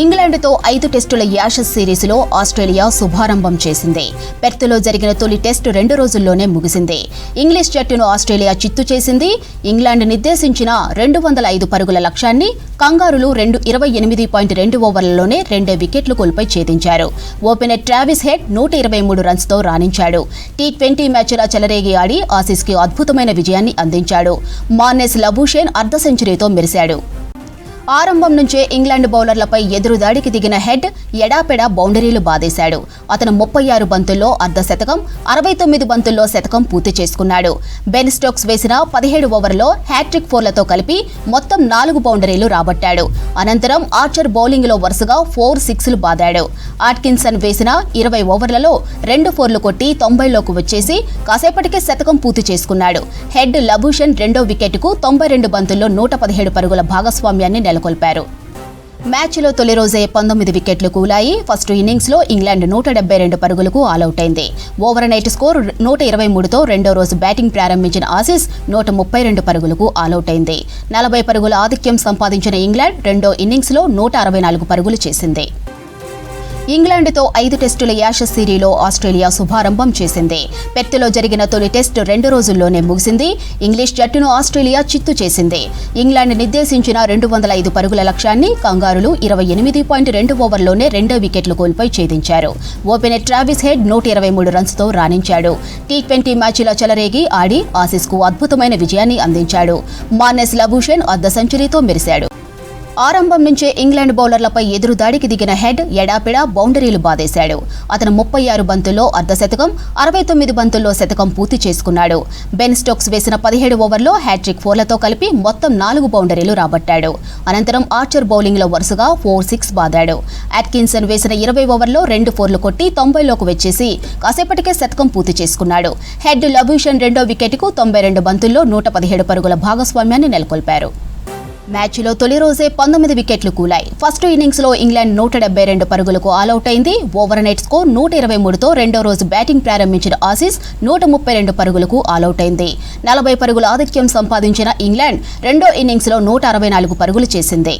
ఇంగ్లాండ్తో ఐదు టెస్టుల యాషస్ సిరీస్లో ఆస్ట్రేలియా శుభారంభం చేసింది. పెర్త్లో జరిగిన తొలి టెస్టు రెండు రోజుల్లోనే ముగిసింది. ఇంగ్లీష్ జట్టును ఆస్ట్రేలియా చిత్తు చేసింది. ఇంగ్లాండ్ నిర్దేశించిన రెండు వందల ఐదు పరుగుల లక్ష్యాన్ని కంగారులు రెండు ఇరవై ఎనిమిది పాయింట్ రెండు ఓవర్లలోనే రెండే వికెట్లు కోల్పై ఛేదించారు. ఓపెనర్ ట్రావిస్ హెడ్ నూట ఇరవై మూడు రన్స్తో రాణించాడు. టీ ట్వంటీ మ్యాచ్లా చెలరేగి ఆడి ఆసీస్కి అద్భుతమైన విజయాన్ని అందించాడు. మార్నెస్ లబూషేన్ అర్ధ సెంచరీతో మెరిశాడు. ఆరంభం నుంచే ఇంగ్లాండ్ బౌలర్లపై ఎదురుదాడికి దిగిన హెడ్ ఎడాపెడా బౌండరీలు బాధేశాడు అతను ముప్పై ఆరు బంతుల్లో అర్ధ శతకం అరవై తొమ్మిది బంతుల్లో శతకం పూర్తి చేసుకున్నాడు. బెన్ స్టోక్స్ వేసిన పదిహేడు ఓవర్లో హ్యాట్రిక్ ఫోర్లతో కలిపి మొత్తం నాలుగు బౌండరీలు రాబట్టాడు. అనంతరం ఆర్చర్ బౌలింగ్లో వరుసగా ఫోర్ సిక్స్లు బాదాడు. ఆట్కిన్సన్ వేసిన ఇరవై ఓవర్లలో రెండు ఫోర్లు కొట్టి తొంభైలోకి వచ్చేసి కాసేపటికే శతకం పూర్తి చేసుకున్నాడు. హెడ్ లభూషణ్ రెండో వికెట్కు తొంభై రెండు బంతుల్లో నూట పదిహేడు పరుగుల భాగస్వామ్యాన్ని నెల నెలకొల్పారు మ్యాచ్లో తొలి రోజే పంతొమ్మిది వికెట్లు కూలాయి. ఫస్ట్ ఇన్నింగ్స్లో ఇంగ్లాండ్ నూట డెబ్బై రెండు పరుగులకు ఆలౌట్ అయింది ఓవర్ నైట్ స్కోర్ నూట ఇరవై మూడుతో రెండో రోజు బ్యాటింగ్ ప్రారంభించిన ఆసీస్ నూట ముప్పై రెండు పరుగులకు ఆలౌట్ అయింది నలభై పరుగుల ఆధిక్యం సంపాదించిన ఇంగ్లాండ్ రెండో ఇన్నింగ్స్లో నూట అరవై నాలుగు పరుగులు చేసింది. ఇంగ్లాండ్తో ఐదు టెస్టుల యాషస్ సిరీలో ఆస్ట్రేలియా శుభారంభం చేసింది. పెర్త్లో జరిగిన తొలి టెస్టు రెండు రోజుల్లోనే ముగిసింది. ఇంగ్లీష్ జట్టును ఆస్ట్రేలియా చిత్తు చేసింది. ఇంగ్లాండ్ నిర్దేశించిన రెండు వందల ఐదు పరుగుల లక్ష్యాన్ని కంగారులు ఇరవై ఎనిమిది పాయింట్ రెండు ఓవర్లోనే రెండో వికెట్లు కోల్పై ఛేదించారు. ఓపెనర్ ట్రావిస్ హెడ్ నూట ఇరవై మూడు రన్స్తో రాణించాడు. టీ ట్వంటీ మ్యాచ్లో చెలరేగి ఆడి ఆసీస్కు అద్భుతమైన విజయాన్ని అందించాడు. మార్నెస్ లభూషణ్ అర్ధ సెంచరీతో మెరిశాడు. ఆరంభం నుంచే ఇంగ్లాండ్ బౌలర్లపై ఎదురుదాడికి దిగిన హెడ్ ఎడాపిడా బౌండరీలు బాధేశాడు. అతను ముప్పై ఆరు బంతుల్లో అర్ధ శతకం అరవై తొమ్మిది బంతుల్లో శతకం పూర్తి చేసుకున్నాడు. బెన్ స్టోక్స్ వేసిన పదిహేడు ఓవర్లో హ్యాట్రిక్ ఫోర్లతో కలిపి మొత్తం నాలుగు బౌండరీలు రాబట్టాడు. అనంతరం ఆర్చర్ బౌలింగ్లో వరుసగా ఫోర్ సిక్స్ బాదాడు. అట్కిన్సన్ వేసిన ఇరవై ఓవర్లో రెండు ఫోర్లు కొట్టి తొంభైలోకి వచ్చేసి కాసేపటికే శతకం పూర్తి చేసుకున్నాడు. హెడ్ లభూషన్ రెండో వికెట్కు తొంభై రెండు బంతుల్లో నూట పదిహేడు పరుగుల భాగస్వామ్యాన్ని నెలకొల్పారు. మ్యాచ్లో తొలి రోజే పంతొమ్మిది వికెట్లు కూలాయి. ఫస్ట్ ఇన్నింగ్స్లో ఇంగ్లాండ్ నూట డెబ్బై రెండు పరుగులకు ఆలౌట్ అయింది. ఓవర్ నైట్ స్కోర్ నూట ఇరవై మూడుతో రెండో రోజు బ్యాటింగ్ ప్రారంభించిన ఆసీస్ నూట ముప్పై రెండు పరుగులకు ఆలౌట్ అయింది. నలభై పరుగుల ఆధిక్యం సంపాదించిన ఇంగ్లాండ్ రెండో ఇన్నింగ్స్లో నూట అరవై నాలుగు పరుగులు చేసింది.